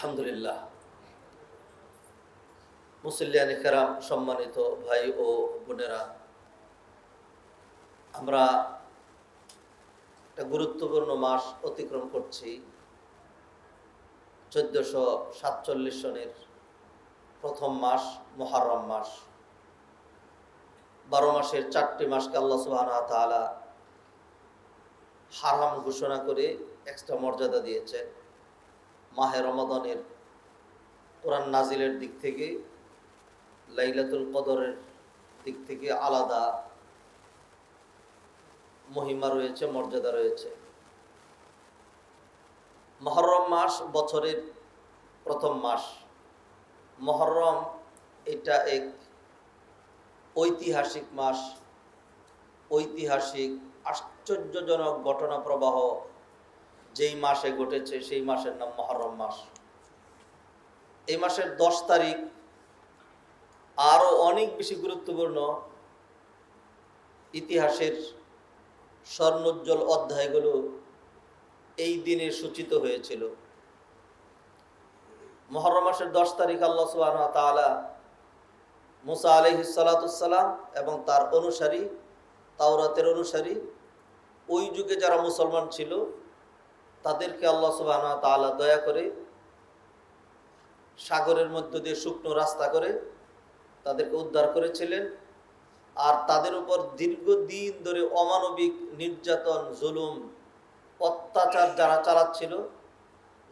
আলহামদুলিল্লাহ। মুসল্লিয়ানি কেরাম, সম্মানিত ভাই ও বোনেরা, আমরা একটা গুরুত্বপূর্ণ মাস অতিক্রম করছি। চোদ্দশো সাতচল্লিশ সনের প্রথম মাস, মহারম মাস। বারো মাসের চারটি মাসকে আল্লাহ সুবাহ তালা হারাম ঘোষণা করে এক্সট্রা মর্যাদা দিয়েছেন মাহে রমাদানের কোরআন নাজিলের দিক থেকে, লাইলাতুল কদরের দিক থেকে আলাদা মহিমা রয়েছে, মর্যাদা রয়েছে। মহরম মাস বছরের প্রথম মাস। মহরম এটা এক ঐতিহাসিক মাস। ঐতিহাসিক, আশ্চর্যজনক ঘটনা প্রবাহ যেই মাসে ঘটেছে, সেই মাসের নাম মহরম মাস। এই মাসের দশ তারিখ আরও অনেক বেশি গুরুত্বপূর্ণ ইতিহাসের স্বর্ণোজ্জ্বল অধ্যায়গুলো এই দিনে সূচিত হয়েছিল। মহরম মাসের দশ তারিখ আল্লাহ সুবাহ তালা মুসা আলহিসাল্লাতুসাল্লাম এবং তার অনুসারী, তাওরাতের অনুসারী, ওই যুগে যারা মুসলমান ছিল তাদেরকে আল্লাহ সুবাহ তালা দয়া করে সাগরের মধ্য দিয়ে শুকনো রাস্তা করে তাদেরকে উদ্ধার করেছিলেন। আর তাদের উপর দীর্ঘদিন ধরে অমানবিক নির্যাতন, জুলুম, অত্যাচার যারা চালাচ্ছিল,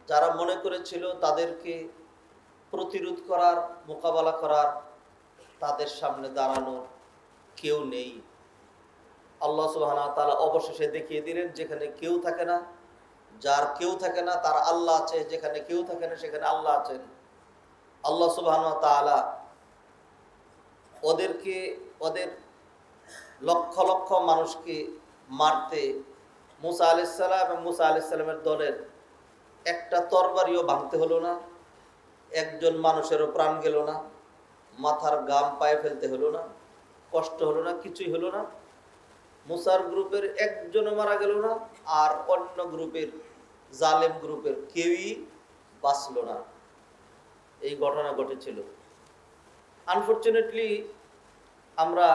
যারা মনে করেছিল তাদেরকে প্রতিরোধ করার, মোকাবেলা করার তাদের সামনে দাঁড়ানোর কেউ নেই। আল্লাহ সুবাহ তালা অবশেষে দেখিয়ে দিলেন, যেখানে কেউ থাকে না যার কেউ থাকে না, তার আল্লাহ আছে, যেখানে কেউ থাকে না, সেখানে আল্লাহ আছেন আল্লাহ সুবাহ তালা ওদেরকে, ওদের লক্ষ লক্ষ মানুষকে মারতে মুসা আলাইসাল্লাম এবং মুসা আলাইসাল্লামের দলের একটা তরবারিও ভাঙতে হলো না, একজন মানুষেরও প্রাণ গেল না, মাথার গাম পায়ে ফেলতে হলো না, কষ্ট হলো না, কিছুই হলো না। মুসার গ্রুপের একজনও মারা গেল না, আর অন্য গ্রুপের জালেম গ্রুপের কেউই বাঁচল না। এই ঘটনা ঘটেছিল। আনফর্চুনেটলি আমরা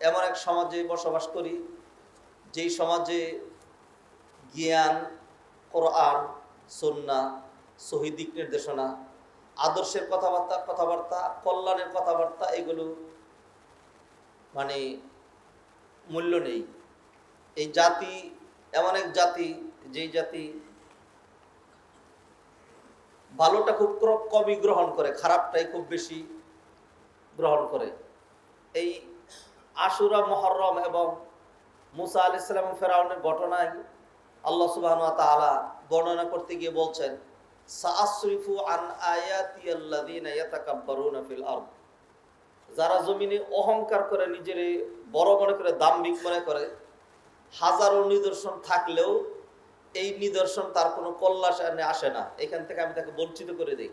এমন এক সমাজে বসবাস করি, যেই সমাজে জ্ঞান, কোরআন সন্না শহীদিক নির্দেশনা, আদর্শের কথাবার্তা কথাবার্তা, কল্যাণের কথাবার্তা, এগুলো মানে মূল্য নেই। এই জাতি, এমন এক জাতি যেই জাতি ভালোটা খুব কমই গ্রহণ করে, খারাপটাই খুব বেশি গ্রহণ করে। এই আশুরা, মহরম এবং মুসা আল ইসলাম ফেরাউনের ঘটনায় আল্লাহ সুবাহ তালা বর্ণনা করতে গিয়ে বলছেন যারা জমিনে অহংকার করে, নিজের বড় মনে করে, দাম্ভিক মনে করে, হাজারো নিদর্শন থাকলেও এই নিদর্শন তার কোনো কল্যাণে আসে না। এখান থেকে আমি তাকে বঞ্চিত করে দিই।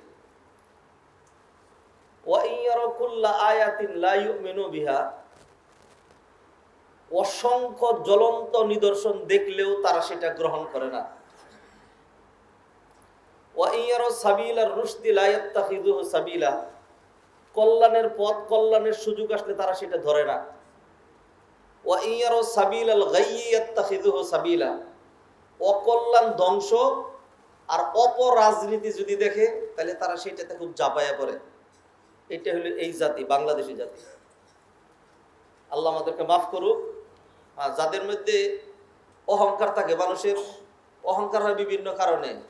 অসংখ্য জ্বলন্ত নিদর্শন দেখলেও তারা সেটা গ্রহণ করে না। সাবিলা। কল্যাণের পথ, কল্যাণের সুযোগ আসলে তারা সেটা ধরে না। সাবিলা। অকল্যাণ ধ্বংস আর অপরাজনীতি যদি দেখে, তাহলে তারা সেটাতে খুব জাপায়া পড়ে। এটা হলো এই জাতি, বাংলাদেশি জাতি। আল্লাহ আমাদেরকে মাফ করুক। আর যাদের মধ্যে অহংকার থাকে মানুষের, অহংকার হয় বিভিন্ন কারণে।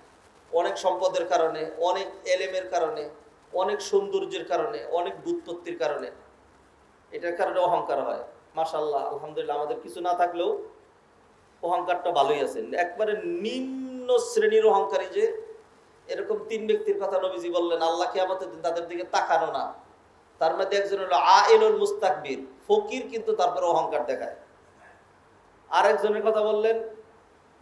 অনেক সম্পদের কারণে, অনেক এলেমের কারণে, অনেক সৌন্দর্যের কারণে, অনেক বুৎপত্তির কারণে। এটার কারণে অহংকার হয়। মাসাল্লাহ আলহামদুলিল্লাহ, আমাদের কিছু না থাকলেও অহংকারটা ভালোই আছেন একবারে নিম্ন শ্রেণির অহংকারী যে, এরকম তিন ব্যক্তির কথা নবীজি বললেন আল্লাহকে আমাদের তাদের দিকে তাকানো না। তার মধ্যে একজন হলো আ এলুল মুস্তাকবির, ফকির কিন্তু তারপরে অহংকার দেখায়। আরেকজনের কথা বললেন,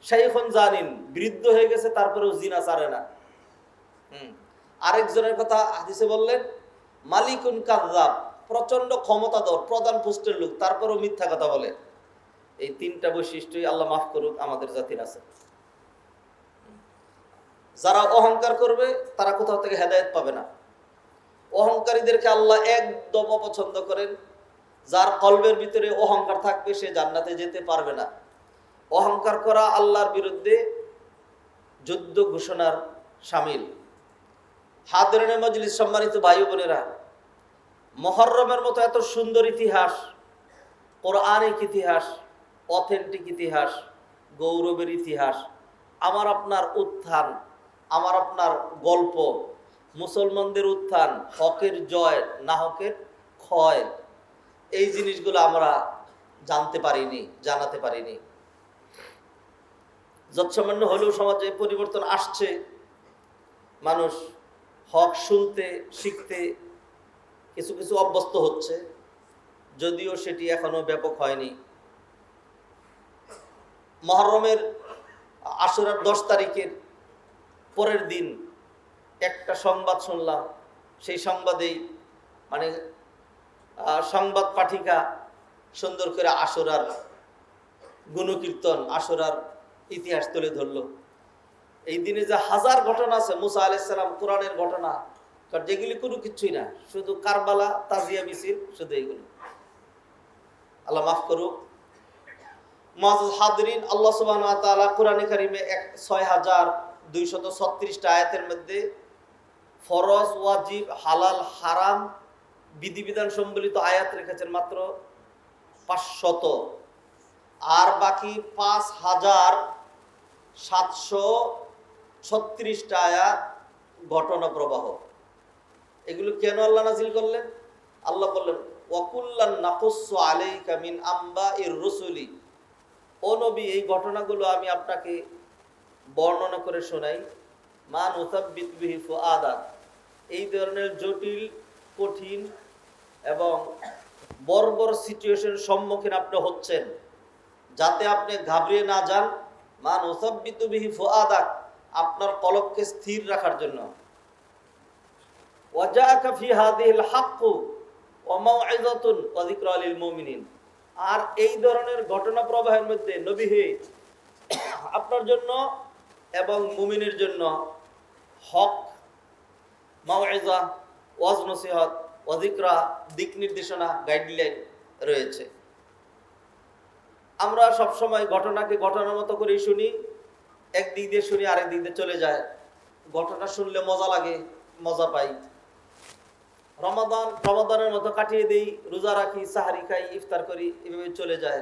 শাইখন জানিন বৃদ্ধ হয়ে গেছে, তারপরেও জিনা চারে না। হুম। আরেকজনের কথা হাদিসে বললেন, মালিকুন কাজাব প্রচণ্ড ক্ষমতাধর, প্রধান পুষ্টের লোক, তারপরেও মিথ্যা কথা বলে। এই তিনটা বৈশিষ্ট্যই আল্লাহ মাফ করুক, আমাদের জাতির আছে। যারা অহংকার করবে, তারা কোথাও থেকে হেদায়েত পাবে না। অহংকারীদেরকে আল্লাহ একদম অপছন্দ করেন। যার কলবের ভিতরে অহংকার থাকবে, সে জান্নাতে যেতে পারবে না। অহংকার করা আল্লাহর বিরুদ্ধে যুদ্ধ ঘোষণার সামিল। হাদরানে মজলিস সম্মানিত ভাই বোনেরা, মহরমের মতো এত সুন্দর ইতিহাস কোরআনিক ইতিহাস অথেন্টিক ইতিহাস, গৌরবের ইতিহাস, আমার আপনার উত্থান, আমার আপনার গল্প, মুসলমানদের উত্থান, হকের জয়, না হকের ক্ষয়, এই জিনিসগুলো আমরা জানতে পারিনি, জানাতে পারিনি। যৎসামান্য হলেও সমাজে পরিবর্তন আসছে। মানুষ হক শুনতে, শিখতে কিছু কিছু অভ্যস্ত হচ্ছে, যদিও সেটি এখনও ব্যাপক হয়নি। মহরমের আশুরার দশ তারিখের পরের দিন একটা সংবাদ শুনলাম। সেই সংবাদেই মানে সংবাদ পাঠিকা সুন্দর করে আসরার গুণকীর্তন আসরার ইতিহাস তুলে ধরলো। এই দিনে যে হাজার ঘটনা আছে, মুসা আলাইসালাম কোরআনের ঘটনা, কারণ যেগুলি কোনো কিছুই না, শুধু কারবালা, তাজিয়া মিছিল, শুধু এইগুলো। আল্লাহ মাফ করুক। মহাজ হাদরিন, আল্লাহ সুবাহ কোরআনে কারিমে এক ছয় হাজার দুইশত ছত্রিশটা আয়াতের মধ্যে ফরজ, ওয়াজিব, হালাল, হারাম বিধিবিধান সম্বলিত আয়াত রেখেছেন মাত্র পাঁচশত। আর বাকি পাঁচ হাজার সাতশো ছত্রিশটা আয়াত ঘটনা প্রবাহ। এগুলো কেন আল্লাহ নাজিল করলেন? আল্লাহ বললেন ওয়াকুল্লান নাকুসু আলাইকা মিন আম্বা ইর রসুলি। ও নবী, এই ঘটনাগুলো আমি আপনাকে বর্ণনা করে শোনাই। মান উসাব্বিত বিহি ফুআদা, এই ধরনের জটিল, কঠিন এবং বর্বর সিচুয়েশন সম্মুখীন আপনি হচ্ছেন। যাতে আপনি ঘাবড়িয়ে না যান মান উসাব্বিত বিহি ফুআদা, আপনার কলককে স্থির রাখার জন্য। ওয়াজাআকা ফি হাদিহিল হাক্কু ওয়া মাউইযাতুন ওয়া যিকরা লিল মুমিনিন। আর এই ধরনের ঘটনা প্রবাহের মধ্যে নবী হে, আপনার জন্য এবং মুমিনের জন্য হক মাউইজা ওয়াজ নসিহত যিকরা দিক নির্দেশনা, গাইডলাইন রয়েছে। আমরা সব সময় ঘটনাকে ঘটনার মতো করেই শুনি এক দিক দিয়ে শুনি, আরেক দিক দিয়ে চলে যায়। ঘটনা শুনলে মজা লাগে, মজা পাই। রমাদান, রমাদানের মতো কাটিয়ে দিই, রোজা রাখি, সাহারি খাই, ইফতার করি, এভাবে চলে যায়।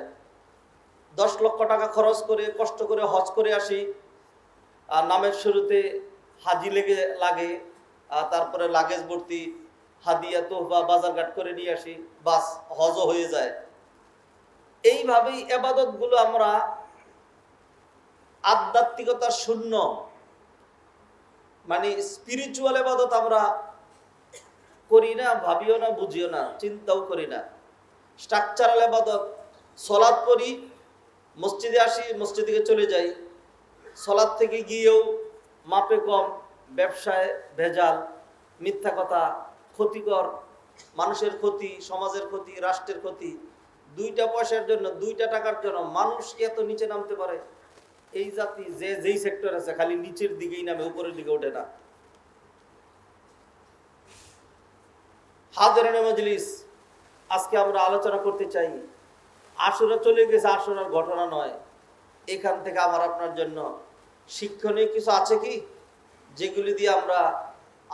দশ লক্ষ টাকা খরচ করে, কষ্ট করে হজ করে আসি। আর নামের শুরুতে হাজি লেগে লাগে, আর তারপরে লাগেজ ভর্তি, হাদিয়া তোহবা বাজারঘাট করে নিয়ে আসি, বাস, হজও হয়ে যায়। এইভাবেই এবাদতগুলো আমরা আধ্যাত্মিকতা শূন্য মানে স্পিরিচুয়াল এবাদত আমরা করি না, ভাবিও না, বুঝিও না, চিন্তাও করি না। স্ট্রাকচারাল আবাদত। সলাদ পড়ি, মসজিদে আসি, মসজিদ থেকে চলে যাই। সলাদ থেকে গিয়েও মাপে কম, ব্যবসায় ভেজাল, মিথ্যা কথা, ক্ষতিকর, মানুষের ক্ষতি, সমাজের ক্ষতি, রাষ্ট্রের ক্ষতি। দুইটা পয়সার জন্য, দুইটা টাকার জন্য মানুষ এত নিচে নামতে পারে? এই জাতি যে, যেই সেক্টর আছে, খালি নিচের দিকেই নামে, উপরের দিকে ওঠে না। হাজারানে মজলিস। আজকে আমরা আলোচনা করতে চাই, আসরা চলে গেছে, আসরার ঘটনা নয়। এখান থেকে আমার আপনার জন্য শিক্ষণীয় কিছু আছে কি? যেগুলি দিয়ে আমরা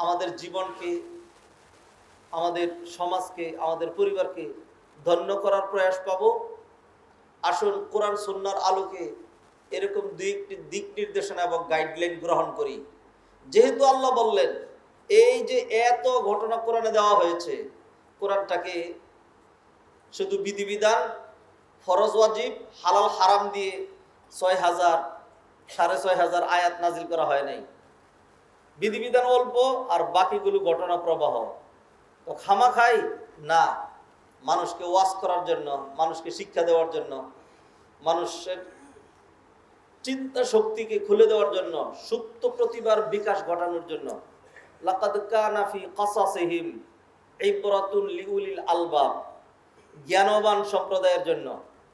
আমাদের জীবনকে, আমাদের সমাজকে, আমাদের পরিবারকে ধন্য করার প্রয়াস পাব। আসুন কোরআন সন্ন্যার আলোকে এরকম দুই একটি দিক নির্দেশনা এবং গাইডলাইন গ্রহণ করি। যেহেতু আল্লাহ বললেন এই যে এত ঘটনা কোরআনে দেওয়া হয়েছে, কোরআনটাকে শুধু বিধিবিধান, ফরজ ওয়াজিব, হালাল হারাম দিয়ে ছয় হাজার, সাড়ে ছয় হাজার আয়াত নাজিল করা হয় নাই। বিধিবিধান অল্প আর বাকিগুলো ঘটনা প্রবাহ। তো খামা খাই না, মানুষকে ওয়াজ করার জন্য, মানুষকে শিক্ষা দেওয়ার জন্য, মানুষের চিন্তা শক্তিকে খুলে দেওয়ার জন্য, সুপ্ত প্রতিভার বিকাশ ঘটানোর জন্য লাকাদ কানা ফি কাসাসিহিম ইবরাতুন লিউলিল আলবাব। জ্ঞানবান সম্প্রদায়ের জন্য।